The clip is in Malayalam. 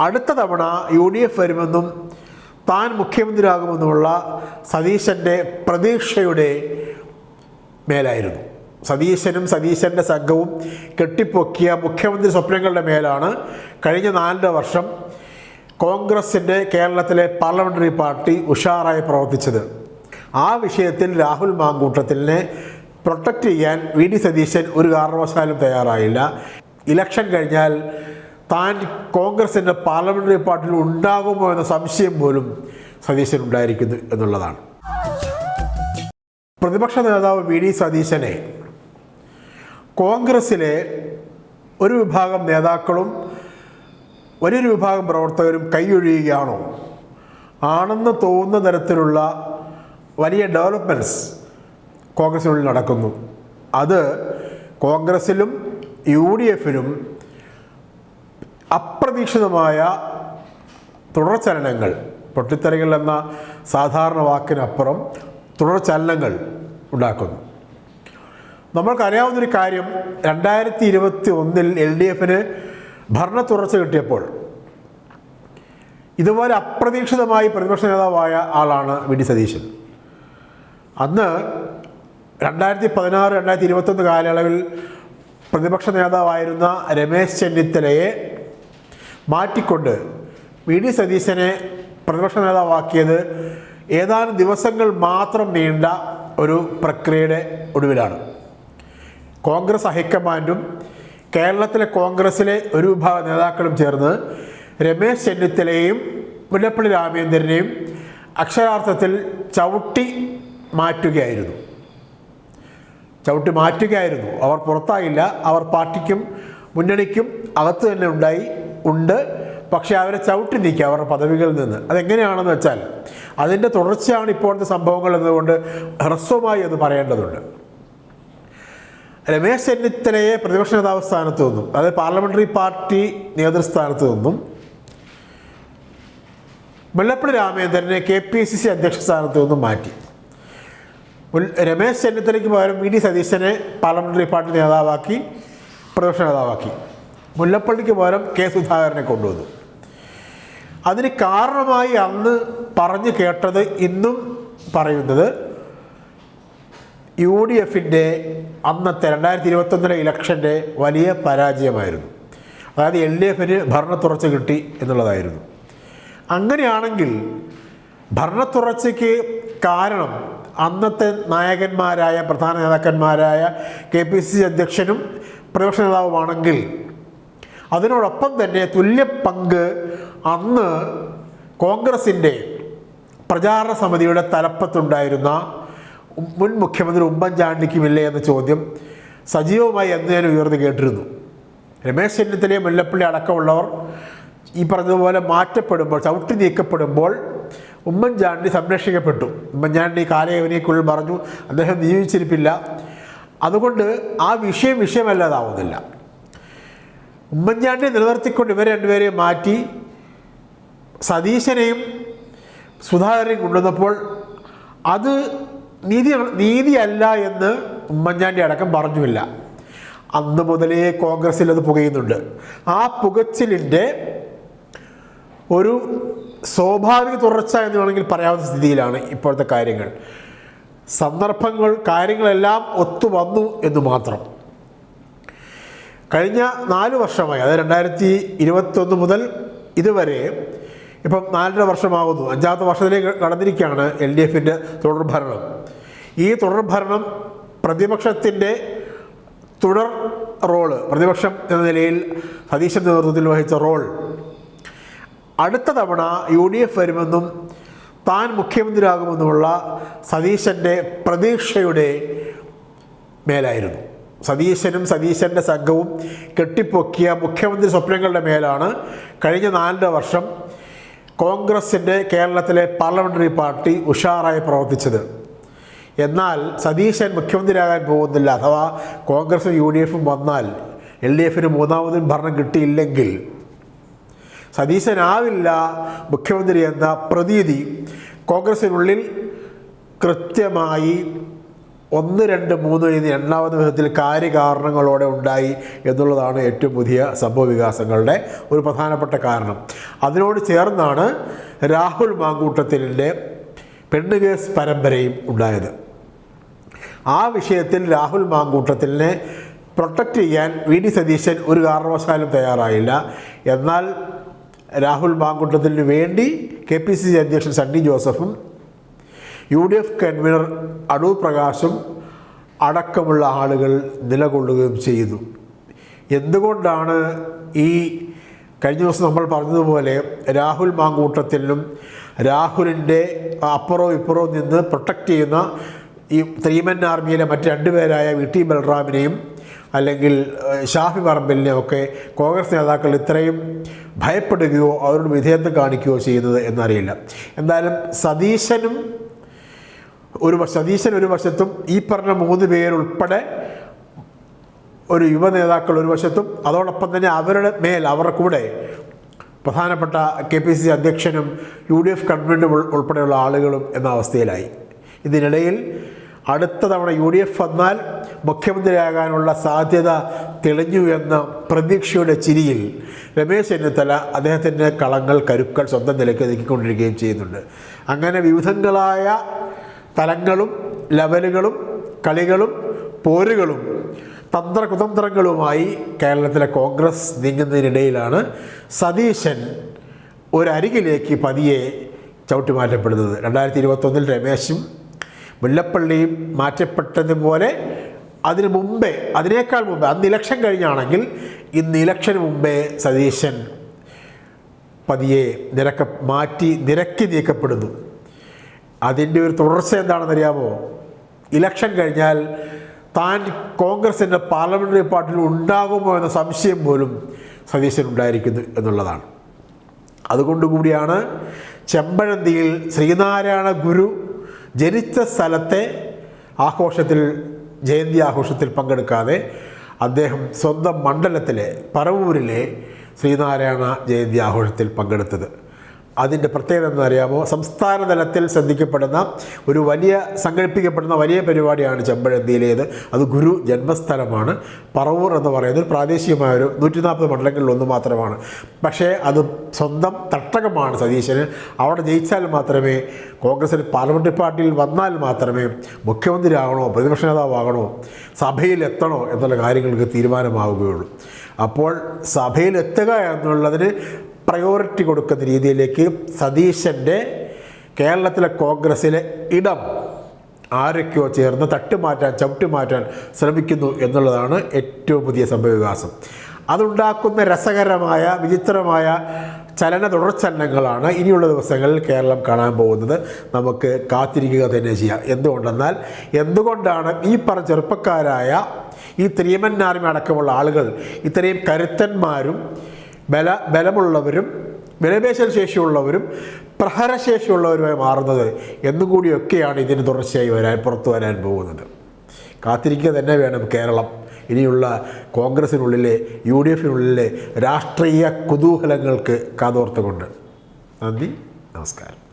അടുത്ത തവണ യു ഡി എഫ് വരുമെന്നും താൻ മുഖ്യമന്ത്രിയാകുമെന്നുമുള്ള സതീശന്റെ പ്രതീക്ഷയുടെ മേലായിരുന്നു. സതീശനും സതീശന്റെ സംഘവും കെട്ടിപ്പൊക്കിയ മുഖ്യമന്ത്രി സ്വപ്നങ്ങളുടെ മേലാണ് കഴിഞ്ഞ നാലര വർഷം കോൺഗ്രസിന്റെ കേരളത്തിലെ പാർലമെന്ററി പാർട്ടി ഉഷാറായി പ്രവർത്തിച്ചത്. ആ വിഷയത്തിൽ രാഹുൽ മാങ്കൂട്ടത്തിനെ പ്രൊട്ടക്റ്റ് ചെയ്യാൻ വി ഡി സതീശൻ ഒരു കാരണവശാലും തയ്യാറായില്ല. ഇലക്ഷൻ കഴിഞ്ഞാൽ താൻ കോൺഗ്രസിന്റെ പാർലമെന്ററി പാർട്ടിയിൽ ഉണ്ടാകുമോ എന്ന സംശയം പോലും സതീശൻ ഉണ്ടായിരിക്കുന്നു എന്നുള്ളതാണ്. പ്രതിപക്ഷ നേതാവ് വി ഡി സതീശനെ കോൺഗ്രസ്സിലെ ഒരു വിഭാഗം നേതാക്കളും വലിയൊരു വിഭാഗം പ്രവർത്തകരും കൈയൊഴിയുകയാണോ? ആണെന്ന് തോന്നുന്ന തരത്തിലുള്ള വലിയ ഡെവലപ്മെന്റ്സ് കോൺഗ്രസിനുള്ളിൽ നടക്കുന്നു. അത് കോൺഗ്രസിലും യു ഡി എഫിലും അപ്രതീക്ഷിതമായ തുടർചലനങ്ങൾ പൊട്ടിത്തെറികൾ എന്ന സാധാരണ വാക്കിനപ്പുറം തുടർചലനങ്ങൾ ഉണ്ടാക്കുന്നു. നമ്മൾക്കറിയാവുന്നൊരു കാര്യം രണ്ടായിരത്തി ഇരുപത്തി ഒന്നിൽ എൽ ഡി എഫിന് ഭരണ തുടർച്ച കിട്ടിയപ്പോൾ ഇതുപോലെ അപ്രതീക്ഷിതമായി പ്രതിപക്ഷ നേതാവായ ആളാണ് വി ഡി സതീശൻ. അന്ന് രണ്ടായിരത്തി പതിനാറ് രണ്ടായിരത്തി ഇരുപത്തൊന്ന് കാലയളവിൽ പ്രതിപക്ഷ നേതാവായിരുന്ന രമേശ് ചെന്നിത്തലയെ മാറ്റിക്കൊണ്ട് വി ഡി സതീശനെ പ്രതിപക്ഷ നേതാവാക്കിയത് ഏതാനും ദിവസങ്ങൾ മാത്രം നീണ്ട ഒരു പ്രക്രിയയുടെ ഒടുവിലാണ്. കോൺഗ്രസ് ഹൈക്കമാൻഡും കേരളത്തിലെ കോൺഗ്രസിലെ ഒരു വിഭാഗം നേതാക്കളും ചേർന്ന് രമേശ് ചെന്നിത്തലയെയും മുല്ലപ്പള്ളി രാമേന്ദ്രനെയും അക്ഷരാർത്ഥത്തിൽ ചവിട്ടി മാറ്റുകയായിരുന്നു. ചവിട്ടി മാറ്റുകയായിരുന്നു. അവർ പുറത്തായില്ല. അവർ പാർട്ടിക്കും മുന്നണിക്കും അകത്ത് തന്നെ ഉണ്ടായി. ഉണ്ട്. പക്ഷേ അവരെ ചവിട്ടി നീക്കുക അവരുടെ പദവികളിൽ നിന്ന്. അതെങ്ങനെയാണെന്ന് വെച്ചാൽ അതിന്റെ തുടർച്ചയാണ് ഇപ്പോഴത്തെ സംഭവങ്ങൾ എന്നതുകൊണ്ട് ഹ്രസ്വമായി അത് പറയേണ്ടതുണ്ട്. രമേശ് ചെന്നിത്തലയെ പ്രതിപക്ഷ നേതാവ് സ്ഥാനത്ത് നിന്നും അതായത് പാർലമെന്ററി പാർട്ടി നേതൃസ്ഥാനത്ത് നിന്നും മുല്ലപ്പള്ളി രാമേന്ദ്രനെ കെ പി സി സി അധ്യക്ഷ സ്ഥാനത്ത് നിന്നും മാറ്റി. രമേശ് ചെന്നിത്തലയ്ക്ക് പകരം വി ഡി സതീശനെ പാർലമെന്ററി പാർട്ടി നേതാവാക്കി പ്രതിപക്ഷ നേതാവാക്കി. മുല്ലപ്പള്ളിക്ക് പകരം കെ സുധാകരനെ കൊണ്ടുവന്നു. അതിന് കാരണമായി അന്ന് പറഞ്ഞു കേട്ടത് ഇന്നും പറയുന്നത് യു ഡി എഫിന്റെ അന്നത്തെ രണ്ടായിരത്തി ഇരുപത്തൊന്നിലെ ഇലക്ഷന്റെ വലിയ പരാജയമായിരുന്നു. അതായത് എൽ ഡി എഫിന് ഭരണത്തുറച്ച കിട്ടി എന്നുള്ളതായിരുന്നു. അങ്ങനെയാണെങ്കിൽ ഭരണത്തുറച്ചയ്ക്ക് കാരണം അന്നത്തെ നായകന്മാരായ പ്രധാന നേതാക്കന്മാരായ കെ പി സി സി അധ്യക്ഷനും പ്രതിപക്ഷ നേതാവുമാണെങ്കിൽ അതിനോടൊപ്പം തന്നെ തുല്യ പങ്ക് അന്ന് കോൺഗ്രസിന്റെ പ്രചാരണ സമിതിയുടെ തലപ്പത്തുണ്ടായിരുന്ന മുൻ മുഖ്യമന്ത്രി ഉമ്മൻചാണ്ടിക്കുമില്ലേ എന്ന ചോദ്യം സജീവമായി എന്ന് ഞാൻ ഉയർന്നു കേട്ടിരുന്നു. രമേശ് ചെന്നിത്തലയും മുല്ലപ്പള്ളി അടക്കമുള്ളവർ ഈ പറഞ്ഞതുപോലെ മാറ്റപ്പെടുമ്പോൾ ചവിട്ടി നീക്കപ്പെടുമ്പോൾ ഉമ്മൻചാണ്ടി സംരക്ഷിക്കപ്പെട്ടു. ഉമ്മൻചാണ്ടി കാലയവനിക്കുള്ളിൽ പറഞ്ഞു. അദ്ദേഹം നിയോഗിച്ചിരിപ്പില്ല. അതുകൊണ്ട് ആ വിഷയം വിഷയമല്ലാതാവുന്നില്ല. ഉമ്മൻചാണ്ടിയെ നിലനിർത്തിക്കൊണ്ട് ഇവരെ രണ്ടുപേരെയും മാറ്റി സതീശനെയും സുധാകരനെയും കൊണ്ടുവന്നപ്പോൾ അത് നീതി നീതിയല്ല എന്ന് ഉമ്മൻചാണ്ടി അടക്കം പറഞ്ഞുമില്ല. അന്ന് മുതലേ കോൺഗ്രസ്സിൽ അത് പുകയുന്നുണ്ട്. ആ പുകച്ചിലിന്റെ ഒരു സ്വാഭാവിക തുടർച്ച എന്ന് വേണമെങ്കിൽ പറയാവുന്ന സ്ഥിതിയിലാണ് ഇപ്പോഴത്തെ കാര്യങ്ങൾ. സന്ദർഭങ്ങൾ കാര്യങ്ങളെല്ലാം ഒത്തുവന്നു എന്ന് മാത്രം. കഴിഞ്ഞ നാല് വർഷമായി അതായത് രണ്ടായിരത്തി ഇരുപത്തൊന്ന് മുതൽ ഇതുവരെ ഇപ്പം നാലര വർഷമാകുന്നു അഞ്ചാമത്തെ വർഷത്തിലേക്ക് കടന്നിരിക്കുകയാണ് എൽ ഡി എഫിന്റെ തുടർഭരണം ഈ തുടർഭരണം പ്രതിപക്ഷത്തിന്റെ തുടർ റോൾ പ്രതിപക്ഷം എന്ന നിലയിൽ സതീശൻ നേതൃത്വത്തിൽ വഹിച്ച റോൾ. അടുത്ത തവണ യു ഡി എഫ് വരുമെന്നും താൻ മുഖ്യമന്ത്രിയാകുമെന്നുമുള്ള സതീശന്റെ പ്രതീക്ഷയുടെ മേലായിരുന്നു. സതീശനും സതീശന്റെ സംഘവും കെട്ടിപ്പൊക്കിയ മുഖ്യമന്ത്രി സ്വപ്നങ്ങളുടെ മേലാണ് കഴിഞ്ഞ നാലര വർഷം കോൺഗ്രസിന്റെ കേരളത്തിലെ പാർലമെന്ററി പാർട്ടി ഉഷാറായി പ്രവർത്തിച്ചത്. എന്നാൽ സതീശൻ മുഖ്യമന്ത്രിയാകാൻ പോകുന്നില്ല അഥവാ കോൺഗ്രസും യു ഡി എഫും വന്നാൽ എൽ ഡി എഫിന് മൂന്നാമതും ഭരണം കിട്ടിയില്ലെങ്കിൽ. സതീശനാവില്ല മുഖ്യമന്ത്രി എന്ന പ്രതീതി കോൺഗ്രസിനുള്ളിൽ കൃത്യമായി ഒന്ന് രണ്ട് മൂന്ന് എന്ന എണ്ണാവുന്ന വിധത്തിൽ കാര്യകാരണങ്ങളോടെ ഉണ്ടായി എന്നുള്ളതാണ് ഏറ്റവും പുതിയ സംഭവവികാസങ്ങളുടെ ഒരു പ്രധാനപ്പെട്ട കാരണം. അതിനോട് ചേർന്നാണ് രാഹുൽ മാങ്കൂട്ടത്തിലിന്റെ പെണ്ണുകേസ് പരമ്പരയും ഉണ്ടായത്. ആ വിഷയത്തിൽ രാഹുൽ മാങ്കൂട്ടത്തിലിനെ പ്രൊട്ടക്റ്റ് ചെയ്യാൻ വി ഡി സതീശൻ ഒരു കാരണവശാലും തയ്യാറായില്ല. എന്നാൽ രാഹുൽ മാങ്കൂട്ടത്തിന് വേണ്ടി കെ പി സി സി അധ്യക്ഷൻ സണ്ണി ജോസഫും U D F convener Adoor പ്രകാശും അടക്കമുള്ള ആളുകൾ നിലകൊള്ളുകയും ചെയ്തു. എന്തുകൊണ്ടാണ് ഈ കഴിഞ്ഞ ദിവസം നമ്മൾ പറഞ്ഞതുപോലെ രാഹുൽ മാങ്കൂട്ടത്തിലും രാഹുലിന്റെ അപ്പുറോ ഇപ്പുറോ നിന്ന് പ്രൊട്ടക്റ്റ് ചെയ്യുന്ന ഈ ത്രീമൻ ആർമിയിലെ മറ്റ് രണ്ടുപേരായ വി ടി ബൽറാമിനെയും അല്ലെങ്കിൽ ഷാഫി പറമ്പലിനെയും ഒക്കെ കോൺഗ്രസ് നേതാക്കൾ ഇത്രയും ഭയപ്പെടുകയോ അവരോട് വിധേയത്വം കാണിക്കുകയോ ചെയ്യുന്നത് എന്നറിയില്ല. എന്തായാലും സതീശനും ഒരു സതീശൻ ഒരു വശത്തും ഈ പറഞ്ഞ മൂന്ന് പേരുൾപ്പെടെ ഒരു യുവ നേതാക്കൾ ഒരു വശത്തും അതോടൊപ്പം തന്നെ അവരുടെ മേൽ അവരുടെ കൂടെ പ്രധാനപ്പെട്ട കെ പി സി സി അധ്യക്ഷനും യു ഡി എഫ് കൺവീനും ഉൾപ്പെടെയുള്ള ആളുകളും എന്ന അവസ്ഥയിലായി. ഇതിനിടയിൽ അടുത്ത തവണ യു ഡി എഫ് വന്നാൽ മുഖ്യമന്ത്രിയാകാനുള്ള സാധ്യത തെളിഞ്ഞു എന്ന പ്രതീക്ഷയുടെ ചിരിയിൽ രമേശ് ചെന്നിത്തല അദ്ദേഹത്തിന്റെ കളങ്ങൾ കരുക്കൾ സ്വന്തം നിലയ്ക്ക് നീക്കിക്കൊണ്ടിരിക്കുകയും ചെയ്യുന്നുണ്ട്. അങ്ങനെ വിവിധങ്ങളായ തലങ്ങളും ലെവലുകളും കളികളും പോരുകളും തന്ത്രകുതന്ത്രങ്ങളുമായി കേരളത്തിലെ കോൺഗ്രസ് നീങ്ങുന്നതിനിടയിലാണ് സതീശൻ ഒരരികിലേക്ക് പതിയെ ചവിട്ടി മാറ്റപ്പെടുന്നത് രണ്ടായിരത്തി ഇരുപത്തൊന്നിൽ രമേശും മുല്ലപ്പള്ളിയും മാറ്റപ്പെട്ടതുപോലെ അതിനു മുമ്പേ അതിനേക്കാൾ മുമ്പേ അന്ന് ഇലക്ഷൻ കഴിഞ്ഞാണെങ്കിൽ ഇന്ന് ഇലക്ഷന് മുമ്പേ സതീശൻ പതിയെ നിരക്ക മാറ്റി നിരക്കി നീക്കപ്പെടുന്നു. അതിന്റെ ഒരു തുടർച്ച എന്താണെന്നറിയാമോ ഇലക്ഷൻ കഴിഞ്ഞാൽ താൻ കോൺഗ്രസിന്റെ പാർലമെന്ററി പാർട്ടിയിൽ ഉണ്ടാകുമോ എന്ന സംശയം പോലും സതീശൻ ഉണ്ടായിരിക്കുന്നു എന്നുള്ളതാണ് അതുകൊണ്ടുകൂടിയാണ് ചെമ്പഴന്തിയിൽ ശ്രീനാരായണ ഗുരു ജനിച്ച സ്ഥലത്തെ ആഘോഷത്തിൽ ജയന്തി ആഘോഷത്തിൽ പങ്കെടുക്കാതെ അദ്ദേഹം സ്വന്തം മണ്ഡലത്തിലെ പറവൂരിലെ ശ്രീനാരായണ ജയന്തി ആഘോഷത്തിൽ പങ്കെടുത്തത്. അതിന്റെ പ്രത്യേകത എന്ന് അറിയാമോ? സംസ്ഥാന തലത്തിൽ ശ്രദ്ധിക്കപ്പെടുന്ന ഒരു വലിയ സംഘടിപ്പിക്കപ്പെടുന്ന വലിയ പരിപാടിയാണ് ചെമ്പഴന്തിയിലേത് അത് ഗുരു ജന്മസ്ഥലമാണ്. പറവൂർ എന്ന് പറയുന്നത് പ്രാദേശികമായ ഒരു നൂറ്റി നാൽപ്പത് മണ്ഡലങ്ങളിൽ ഒന്ന് മാത്രമാണ്. പക്ഷേ അത് സ്വന്തം തട്ടകമാണ് സതീശന്. അവിടെ ജയിച്ചാൽ മാത്രമേ കോൺഗ്രസിന് പാർലമെന്ററി പാർട്ടിയിൽ വന്നാൽ മാത്രമേ മുഖ്യമന്ത്രിയാകണോ പ്രതിപക്ഷ നേതാവാകണോ സഭയിൽ എത്തണോ എന്നുള്ള കാര്യങ്ങൾക്ക് തീരുമാനമാവുകയുള്ളൂ. അപ്പോൾ സഭയിലെത്തുക എന്നുള്ളതിന് പ്രയോറിറ്റി കൊടുക്കുന്ന രീതിയിലേക്ക് സതീശന്റെ കേരളത്തിലെ കോൺഗ്രസ്സിലെ ഇടം ആരൊക്കെയോ ചേർന്ന് തട്ടുമാറ്റാൻ ചവിട്ടുമാറ്റാൻ ശ്രമിക്കുന്നു എന്നുള്ളതാണ് ഏറ്റവും പുതിയ സംഭവവികാസം. അതുണ്ടാക്കുന്ന രസകരമായ വിചിത്രമായ ചലന തുടർചലനങ്ങളാണ് ഇനിയുള്ള ദിവസങ്ങളിൽ കേരളം കാണാൻ പോകുന്നത്. നമുക്ക് കാത്തിരിക്കുക തന്നെ ചെയ്യാം. എന്തുകൊണ്ടെന്നാൽ എന്തുകൊണ്ടാണ് ഈ പറഞ്ഞ ചെറുപ്പക്കാരായ ഈ ത്രീമൻ അടക്കമുള്ള ആളുകൾ ഇത്രയും കരുത്തന്മാരും ബല ബലമുള്ളവരും വിലപേശൽ ശേഷിയുള്ളവരും പ്രഹരശേഷിയുള്ളവരുമായി മാറുന്നത് എന്നുകൂടിയൊക്കെയാണ് ഇതിന് തുടർച്ചയായി വരാൻ പുറത്തു വരാൻ പോകുന്നത്. കാത്തിരിക്കുക തന്നെ വേണം കേരളം. ഇനിയുള്ള കോൺഗ്രസിനുള്ളിലെ യു ഡി എഫിനുള്ളിലെ രാഷ്ട്രീയ കുതൂഹലങ്ങൾക്ക് കാതോർത്തുകൊണ്ട്. നന്ദി നമസ്കാരം.